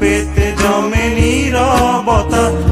পেতে জমে নীরবতা।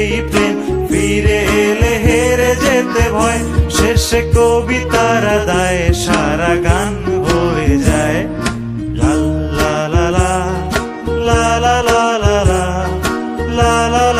সেই প্রেম ফিরে এলে হেরে যেতে ভয় শেষে কবিতার দায় সারা গান হয়ে যায় লা লা লা লা লা লা লা লা লা লা